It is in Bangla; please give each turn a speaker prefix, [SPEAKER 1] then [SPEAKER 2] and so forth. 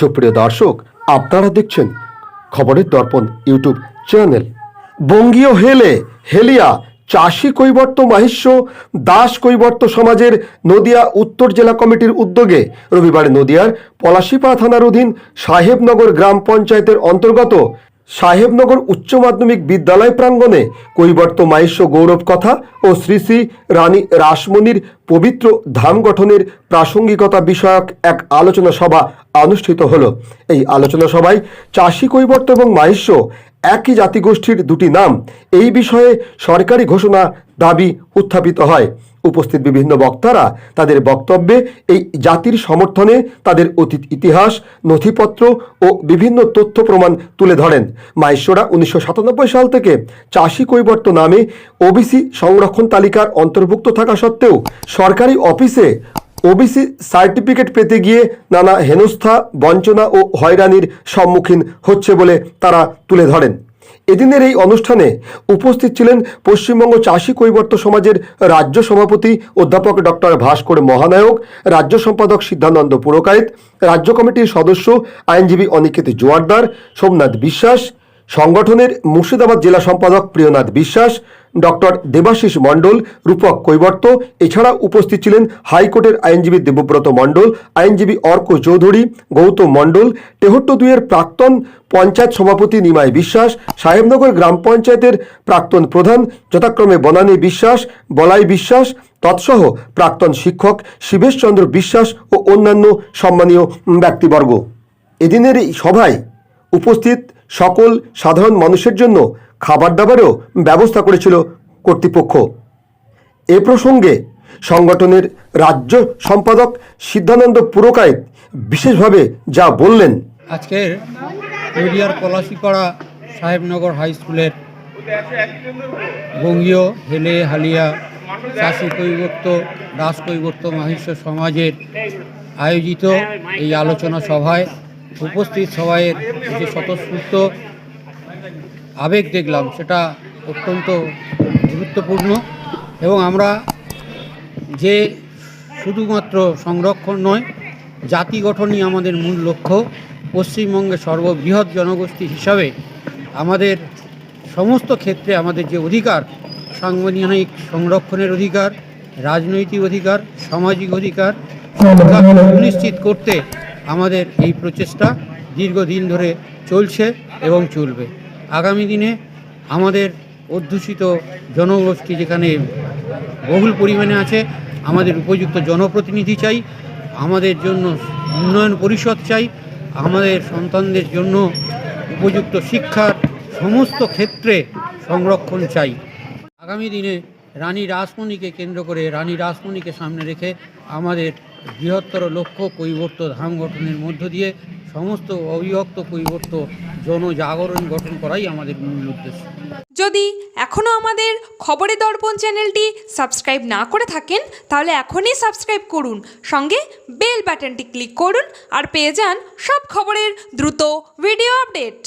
[SPEAKER 1] সুপ্রিয় দর্শক, আপনারা দেখছেন খবরের দর্পণ ইউটিউব চ্যানেল। বঙ্গীয় হেলে, হেলিয়া, চাষি কৈবর্ত মাহিষ্য, দাস কৈবর্ত সমাজের নদিয়া উত্তর জেলা কমিটির উদ্যোগে রবিবার নদিয়ার পলাশিপা থানার অধীন সাহেবনগর গ্রাম পঞ্চায়েতের অন্তর্গত সাহেবনগর উচ্চ মাধ্যমিক বিদ্যালয় প্রাঙ্গণে কৈবর্ত মাহিষ্য গৌরব কথা ও শ্রী শ্রী রানী রাসমণির পবিত্র ধাম গঠনের প্রাসঙ্গিকতা বিষয়ক এক আলোচনা সভা অনুষ্ঠিত হল। এই আলোচনা সভায় চাষি কৈবর্ত এবং মাহিষ্য একই জাতিগোষ্ঠীর দুটি নাম। এই বিষয়ে সরকারি ঘোষণা দাবি উত্থাপিত হয়। উপস্থিত বিভিন্ন বক্তারা তাদের বক্তব্যে এই জাতির সমর্থনে তাদের অতীত ইতিহাস, নথিপত্র ও বিভিন্ন তথ্য প্রমাণ তুলে ধরেন। মাইশ্বরা উনিশশো সাল থেকে চাষি কৈবর্ত নামে ওবিসি সংরক্ষণ তালিকার অন্তর্ভুক্ত থাকা সত্ত্বেও সরকারি অফিসে ওবিসি সার্টিফিকেট পেতে গিয়ে নানা হেনস্থা, বঞ্চনা ও হয়রানির সম্মুখীন হচ্ছে বলে তারা তুলে ধরেন। এদিনের এই অনুষ্ঠানে উপস্থিত ছিলেন পশ্চিমবঙ্গ চাষী কৈবর্ত সমাজের রাজ্য সভাপতি অধ্যাপক ডক্টর ভাস্কর মহানায়ক, রাজ্য সম্পাদক সিদ্ধানন্দ পুরকায়েত, রাজ্য কমিটির সদস্য আইনজীবী অনিকেত জোয়ারদার, সোমনাথ বিশ্বাস সংগঠনের মুর্শিদাবাদ জেলা সম্পাদক প্রিয়নাথ বিশ্বাস, ডক্টর দেবাশিস মণ্ডল, রূপক কৈবর্ত, এছাড়া উপস্থিত ছিলেন হাইকোর্টের আইনজীবী দেবব্রত মণ্ডল, আইনজীবী অর্ক চৌধুরী, গৌতম মণ্ডল তেহট্ট দুইয়ের প্রাক্তন পঞ্চায়েত সভাপতি নিমাই বিশ্বাস, সাহেবনগর গ্রাম পঞ্চায়েতের প্রাক্তন প্রধান যথাক্রমে বনানী বিশ্বাস, বলাই বিশ্বাস, তৎসহ প্রাক্তন শিক্ষক শিবেশচন্দ্র বিশ্বাস ও অন্যান্য সম্মানীয় ব্যক্তিবর্গ। এদিনের এই সভায় উপস্থিত সকল সাধারণ মানুষের জন্য খাবার দাবারও ব্যবস্থা করেছিল কর্তৃপক্ষ। এ প্রসঙ্গে সংগঠনের রাজ্য সম্পাদক সিদ্ধানন্দ পুরকায়েত বিশেষভাবে যা বললেন।
[SPEAKER 2] আজকের নদিয়ার পলাশিপাড়া সাহেবনগর হাই স্কুলের বঙ্গীয় হেলে হালিয়া চাষি কৈবর্ত দাস কৈবর্ত মাহিষ্য সমাজের আয়োজিত এই আলোচনা সভায় উপস্থিত সবাইয়ের যে স্বতঃস্ফূর্ত আবেগ দেখলাম, সেটা অত্যন্ত গুরুত্বপূর্ণ। এবং আমরা যে শুধুমাত্র সংরক্ষণ নয়, জাতি গঠনই আমাদের মূল লক্ষ্য। পশ্চিমবঙ্গের সর্ববৃহৎ জনগোষ্ঠী হিসাবে আমাদের সমস্ত ক্ষেত্রে আমাদের যে অধিকার, সাংবিধানিক সংরক্ষণের অধিকার, রাজনৈতিক অধিকার, সামাজিক অধিকার, সুনিশ্চিত করতে আমাদের এই প্রচেষ্টা দীর্ঘদিন ধরে চলছে এবং চলবে। আগামী দিনে আমাদের অধ্যুষিত জনগোষ্ঠী যেখানে বহুল পরিমাণে আছে, আমাদের উপযুক্ত জনপ্রতিনিধি চাই, আমাদের জন্য উন্নয়ন পরিষদ চাই, আমাদের সন্তানদের জন্য উপযুক্ত শিক্ষার সমস্ত ক্ষেত্রে সংরক্ষণ চাই। আগামী দিনে রানী রাসমণিকে কেন্দ্র করে, রানী রাসমণিকে সামনে রেখে আমাদের বৃহত্তর লক্ষ্য কৈবর্ত ধাম গঠনের মধ্য দিয়ে সমস্ত অবিভক্ত কৈবর্ত জনজাগরণ গঠন করাই আমাদের মূল উদ্দেশ্য।
[SPEAKER 3] যদি এখনও আমাদের খবরের দর্পণ চ্যানেলটি সাবস্ক্রাইব না করে থাকেন, তাহলে এখনই সাবস্ক্রাইব করুন, সঙ্গে বেল বাটনটি ক্লিক করুন আর পেয়ে যান সব খবরের দ্রুত ভিডিও আপডেট।